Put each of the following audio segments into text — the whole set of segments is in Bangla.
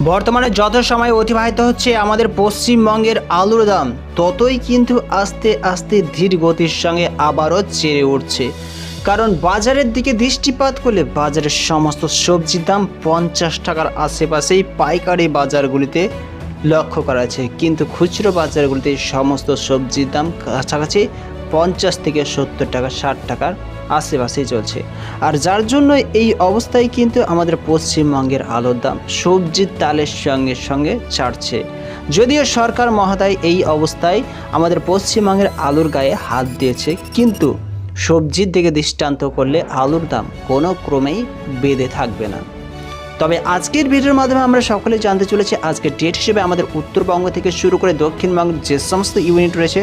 বর্তমানে যত সময় অতিবাহিত হচ্ছে আমাদের পশ্চিমবঙ্গের আলুর দাম, ততই কিন্তু আস্তে আস্তে ধীর গতির সঙ্গে আবারও চেড়ে উঠছে। কারণ বাজারের দিকে দৃষ্টিপাত করলে বাজারের সমস্ত সবজির দাম পঞ্চাশ টাকার আশেপাশেই পাইকারি বাজারগুলিতে লক্ষ্য করা আছে কিন্তু খুচরো বাজারগুলিতে সমস্ত সবজির দাম কাছাকাছি পঞ্চাশ থেকে সত্তর টাকা, ষাট টাকার আশেপাশেই চলছে। আর যার জন্য এই অবস্থায় কিন্তু আমাদের পশ্চিমবঙ্গের আলুর দাম। সবজির তালের সঙ্গে সঙ্গে ছাড়ছে। যদিও সরকার মহাদায় এই অবস্থায় আমাদের পশ্চিমবঙ্গের আলুর গায়ে হাত দিয়েছে, কিন্তু সবজির দিকে দৃষ্টান্ত করলে আলুর দাম কোনো ক্রমেই বেঁধে থাকবে না। তবে আজকের ভিডিওর মাধ্যমে আমরা সকলে জানতে চলেছি, আজকের ডেট হিসেবে আমাদের উত্তরবঙ্গ থেকে শুরু করে দক্ষিণবঙ্গের যে সমস্ত ইউনিট রয়েছে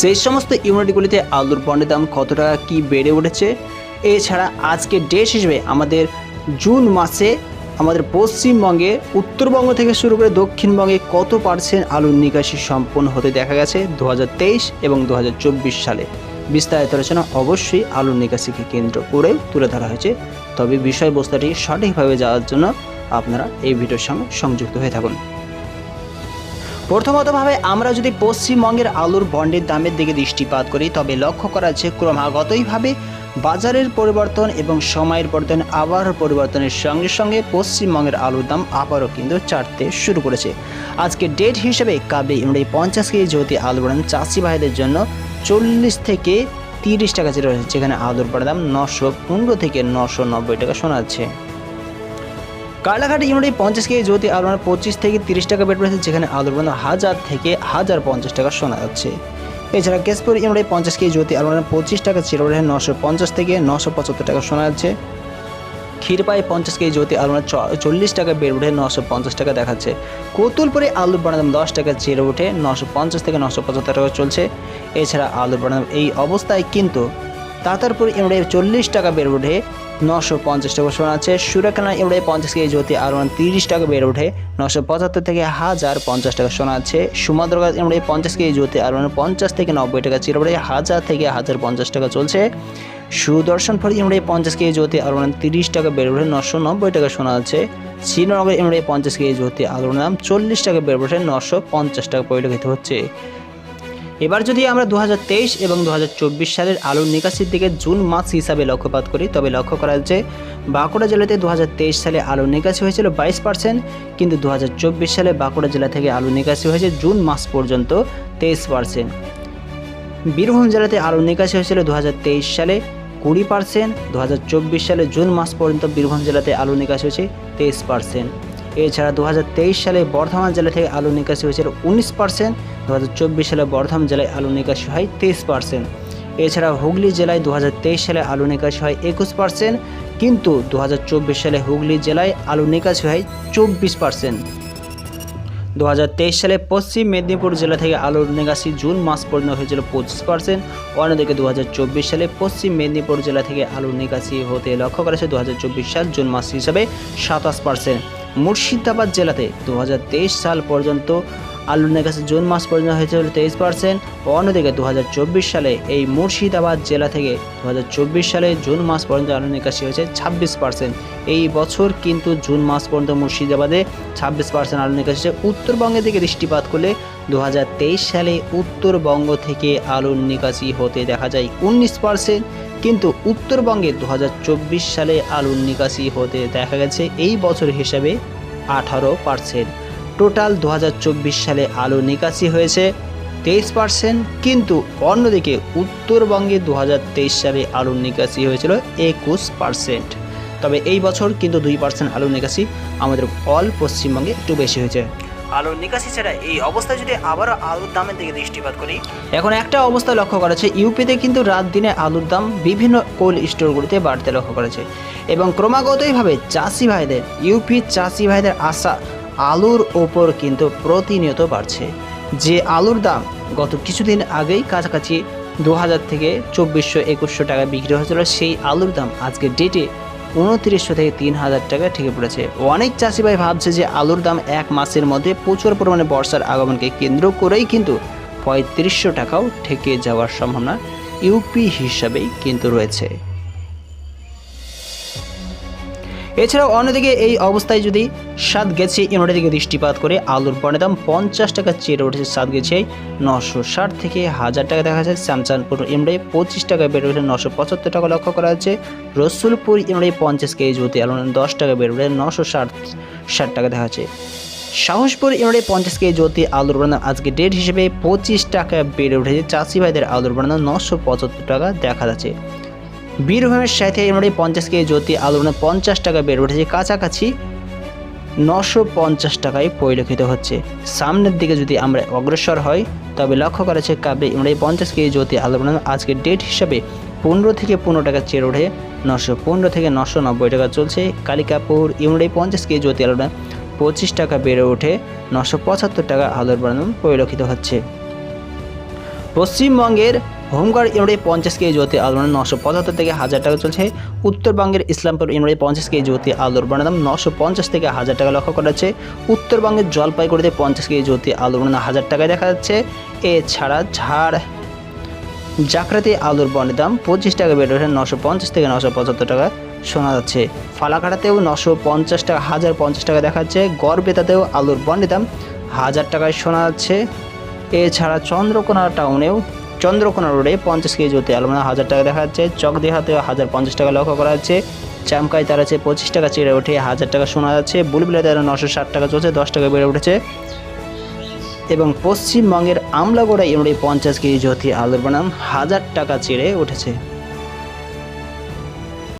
সেই সমস্ত ইউনিটগুলিতে আলুর পণ্যের দাম কত টাকা কী বেড়ে উঠেছে? এছাড়া আজকের ডেট হিসেবে আমাদের জুন মাসে আমাদের পশ্চিমবঙ্গে, উত্তরবঙ্গ থেকে শুরু করে দক্ষিণবঙ্গে কত পার্সেন্ট আলুর নিকাশি সম্পন্ন হতে দেখা গেছে দু হাজার তেইশ এবং দু হাজার চব্বিশ সালে? বিস্তারিত আলোচনা অবশ্যই আলুর নিকাশিকে কেন্দ্র করে তুলে ধরা হয়েছে। তবে বিষয়বস্তুটি সঠিকভাবে যাওয়ার জন্য আপনারা এই ভিডিওর সঙ্গে সংযুক্ত হয়ে থাকুন। প্রথমতভাবে আমরা যদি পশ্চিমবঙ্গের আলুর বন্ডের দামের দিকে দৃষ্টিপাত করি, তবে লক্ষ্য করা যাচ্ছে ক্রমাগতইভাবে বাজারের পরিবর্তন এবং সময়ের পরিবর্তন আবার পরিবর্তনের সঙ্গে সঙ্গে পশ্চিমবঙ্গের আলুর দাম আবারও কিন্তু চাটতে শুরু করেছে। আজকে ডেট হিসেবে কাবে ইমরাই পঞ্চাশ কেজি জ্যোতি আলু বানান চাষি ভাইদের জন্য চল্লিশ থেকে তিরিশ টাকা ছিল যেখানে আলুর দাম নশো পনেরো থেকে নশো নব্বই টাকা শোনা যাচ্ছে কালাঘাট ইউনিটে পঞ্চাশ কেজি জ্যোতি আলুর বানান পঁচিশ থেকে তিরিশ টাকা বেড রয়েছে যেখানে আলুর বানান হাজার থেকে হাজার পঞ্চাশ টাকা শোনা যাচ্ছে। এছাড়া কেশপুর ইউনিটে পঞ্চাশ কেজি জ্যোতি আলুর বানান পঁচিশ টাকা ছিল নশো পঞ্চাশ থেকে নশো পঁচাত্তর টাকা শোনা যাচ্ছে। ক্ষীরপাই পঞ্চাশ কেজি জ্যোতি আলু বানান চল্লিশ টাকা বেড়ে উঠে নশো পঞ্চাশ টাকা দেখাচ্ছে। কতুলপুরে আলুর বানাদাম দশ টাকা চেড়ে উঠে নশো পঞ্চাশ থেকে নশো পঁচাত্তর টাকা চলছে। এছাড়া আলুর বানাদাম এই অবস্থায় কিন্তু তাতারপুর ইমড়ে চল্লিশ টাকা বেড়ে উঠে নশো পঞ্চাশ টাকা শোনা আছে। সুরাখানা ইমড়ে পঞ্চাশ কেজি জ্যোতি বানান তিরিশ টাকা বেড়ে ওঠে। নশো পঁচাত্তর থেকে হাজার পঞ্চাশ টাকা শোনা আছে। সুমাদ্রগা ইমড়ে পঞ্চাশ কেজি জ্যোতি বানান পঞ্চাশ থেকে নব্বই টাকা চিরে উঠে হাজার থেকে হাজার পঞ্চাশ টাকা চলছে। সুদর্শন ফর ইমড়ে পঞ্চাশ কেজি জ্যোতি দাম তিরিশ টাকা বেড়ে ওঠে। নশো নব্বই টাকা শোনা যাচ্ছে শ্রীনগর ইমড়ে পঞ্চাশ কেজি জ্যোতি আলুর দাম চল্লিশ টাকা বেড়ে ওঠে। নশো পঞ্চাশ টাকা পরিলক্ষিত হচ্ছে। এবার যদি আমরা দু হাজার তেইশ এবং দু হাজার চব্বিশ সালের আলুর নিকাশির দিকে জুন মাস হিসাবে লক্ষ্যপাত করি, তবে লক্ষ্য করা যাচ্ছে বাঁকুড়া জেলাতে দু হাজার তেইশ সালে আলুর নিকাশি হয়েছিল বাইশ পার্সেন্ট, কিন্তু দু হাজার চব্বিশ সালে বাঁকুড়া জেলা থেকে আলু নিকাশি হয়েছে জুন মাস পর্যন্ত তেইশ পার্সেন্ট। বীরভূম জেলাতে আলু নিকাশি হয়েছিল দু হাজার তেইশ সালে কুড়ি পার্সেন্ট দু হাজার চব্বিশ সালে জুন মাস পর্যন্ত বীরভূম জেলাতে আলু নিকাশি হয়েছে তেইশ পার্সেন্ট। এছাড়া দু হাজার তেইশ সালে বর্ধমান জেলা থেকে আলু নিকাশি হয়েছিল উনিশ পার্সেন্ট দু হাজার চব্বিশ সালে বর্ধমান জেলায় আলু নিকাশি হয় তেইশ পার্সেন্ট এছাড়া হুগলি জেলায় দু হাজার তেইশ সালে আলু নিকাশি হয় একুশ পার্সেন্ট কিন্তু দু হাজার চব্বিশ সালে হুগলি জেলায় আলু নিকাশি হয় চব্বিশ পার্সেন্ট দু হাজার তেইশ সালে পশ্চিম মেদিনীপুর জেলা থেকে আলুর নিকাশি জুন মাস পর্যন্ত হয়েছিল পঁচিশ পার্সেন্ট অন্যদিকে দু হাজার চব্বিশ সালে পশ্চিম মেদিনীপুর জেলা থেকে আলুর নিকাশি হতে লক্ষ্য করেছে দু সাল জুন মাস হিসাবে সাতাশ পার্সেন্ট মুর্শিদাবাদ জেলাতে দু হাজার তেইশ সাল পর্যন্ত আলুর নিকাশি জুন মাস পর্যন্ত হয়েছিল তেইশ পার্সেন্ট অন্যদিকে দু হাজার চব্বিশ সালে এই মুর্শিদাবাদ জেলা থেকে দু হাজার চব্বিশ সালে জুন মাস পর্যন্ত আলুর নিকাশি হয়েছে ছাব্বিশ পার্সেন্ট এই বছর কিন্তু জুন মাস পর্যন্ত মুর্শিদাবাদে ছাব্বিশ পার্সেন্ট আলু নিকাশি হয়েছে। উত্তরবঙ্গের দিকে দৃষ্টিপাত করলে দু হাজার তেইশ সালে উত্তরবঙ্গ থেকে আলুর নিকাশি হতে দেখা যায়। উনিশ পার্সেন্ট কিন্তু উত্তরবঙ্গে দু হাজার চব্বিশ সালে আলুর নিকাশি হতে দেখা গেছে এই বছর হিসাবে আঠারো পার্সেন্ট। টোটাল দু হাজার চব্বিশ সালে আলু নিকাশি হয়েছে তেইশ পার্সেন্ট, কিন্তু অন্যদিকে উত্তরবঙ্গে দু হাজার তেইশ সালে আলুর নিকাশি হয়েছিল একুশ পার্সেন্ট। তবে এই বছর কিন্তু দুই পার্সেন্ট আলুর নিকাশি আমাদের অল পশ্চিমবঙ্গে একটু বেশি হয়েছে। আলুর নিকাশি ছাড়া এই অবস্থায় যদি আবারও আলুর দামের দিকে দৃষ্টিপাত করি? এখন একটা অবস্থা লক্ষ্য করেছে ইউপিতে কিন্তু রাত দিনে আলুর দাম বিভিন্ন কোল্ড স্টোরগুলিতে বাড়তে লক্ষ্য করেছে এবং ক্রমাগতইভাবে চাষি ভাইদের ইউপির চাষি ভাইদের আশা আলুর ওপর কিন্তু প্রতিনিয়ত বাড়ছে। যে আলুর দাম গত কিছুদিন আগেই কাছাকাছি দু হাজার থেকে চব্বিশশো একুশশো টাকা বিক্রি হয়েছিল, সেই আলুর দাম আজকে ডেটে উনত্রিশশো থেকে তিন হাজার টাকা ঠেকে পড়েছে। অনেক চাষি ভাই ভাবছে যে আলুর দাম এক মাসের মধ্যে প্রচুর পরিমাণে বর্ষার আগমনকে কেন্দ্র করেই কিন্তু পঁয়ত্রিশশো টাকাও ঠেকে যাওয়ার সম্ভাবনা ইউপি হিসাবেই কিন্তু রয়েছে। এছাড়াও অন্যদিকে এই অবস্থায় যদি সাত গেছে ইউনিটের দিকে দৃষ্টিপাত করে আলুর পণ্যের দাম পঞ্চাশ টাকা চেয়ে উঠেছে সাত গেছে নশো ষাট থেকে হাজার টাকা দেখা যাচ্ছে। স্যামসাংপুর ইউনিটে পঁচিশ টাকা বেড়ে উঠে নশো পঁচাত্তর টাকা লক্ষ্য করা যাচ্ছে। রসুলপুর ইউনিটে পঞ্চাশ কেজি জ্যোতি আলু দশ টাকা বেড়ে উঠে নশো ষাট ষাট টাকা দেখা যাচ্ছে। সাহসপুর ইউনিটে পঞ্চাশ কেজি জ্যোতি আলুর বানান আজকে ডেট হিসেবে পঁচিশ টাকা বেড়ে উঠেছে। চাষি ভাইদের আলুর বানান নশো পঁচাত্তর টাকা দেখা যাচ্ছে। বীরভূমের সাথে ইউনিটে পঞ্চাশ কেজি জ্যোতি আলুর বানান পঞ্চাশ টাকা বেড়ে উঠেছে। কাছাকাছি নশো পঞ্চাশ টাকায় পরিলক্ষিত হচ্ছে। সামনের দিকে যদি আমরা অগ্রসর হই, তবে লক্ষ্য করা যাচ্ছে কাবে ইউনিটে পঞ্চাশ কেজি জ্যোতি আলুর বানান আজকে ডেট হিসাবে পনেরো থেকে পনেরো টাকা চেয়ে ওঠে। নশো পনেরো থেকে নশো নব্বই টাকা চলছে। কালিকাপুর ইউনিটে পঞ্চাশ কেজি জ্যোতি আলুর পঁচিশ টাকা বেড়ে ওঠে। নশো পঁচাত্তর টাকা আলুর বানান পরিলক্ষিত হচ্ছে। পশ্চিমবঙ্গের হোমগার্ড ইউনিটে পঞ্চাশ কেজি জ্যোতি আলুর নশো পঁচাত্তর থেকে হাজার টাকা চলছে। উত্তরবঙ্গের ইসলামপুর ইউনিটে পঞ্চাশ কেজি জ্যোতি আলুর দাম নশো পঞ্চাশ থেকে হাজার টাকা লক্ষ্য করা যাচ্ছে। উত্তরবঙ্গের জলপাইগুড়িতে পঞ্চাশ কেজি জ্যোতি আলুর বানান হাজার টাকায় দেখা যাচ্ছে। এছাড়া ঝাড় জাকরাতে আলুর বনের দাম পঁচিশ টাকা বেড়ে ওঠে, নশো পঞ্চাশ থেকে নশো পঁচাত্তর টাকা শোনা যাচ্ছে। ফালাকাটাতেও নশো পঞ্চাশ টাকা, হাজার পঞ্চাশ টাকা দেখা যাচ্ছে। গড়বেতাতেও আলুর বনের দাম হাজার টাকায় শোনা যাচ্ছে। এছাড়া চন্দ্রকোনা টাউনেও চন্দ্রকোনা রোডে পঞ্চাশ কেজি জ্যোতি আলু মানে হাজার টাকা দেখা যাচ্ছে চকদেহাতেও হাজার পঞ্চাশ টাকা লক্ষ্য করা যাচ্ছে, চামকাই তার আছে পঁচিশ টাকা, চেড়ে ওঠে হাজার টাকা শোনা যাচ্ছে, বুলবুলে তার নশো ষাট টাকা চলছে, দশ টাকা বেড়ে উঠেছে। এবং পশ্চিমবঙ্গের আমলাগোড়া ইউনিটে পঞ্চাশ কেজি জ্যোতি আলুর বানাম হাজার টাকা চেড়ে উঠেছে।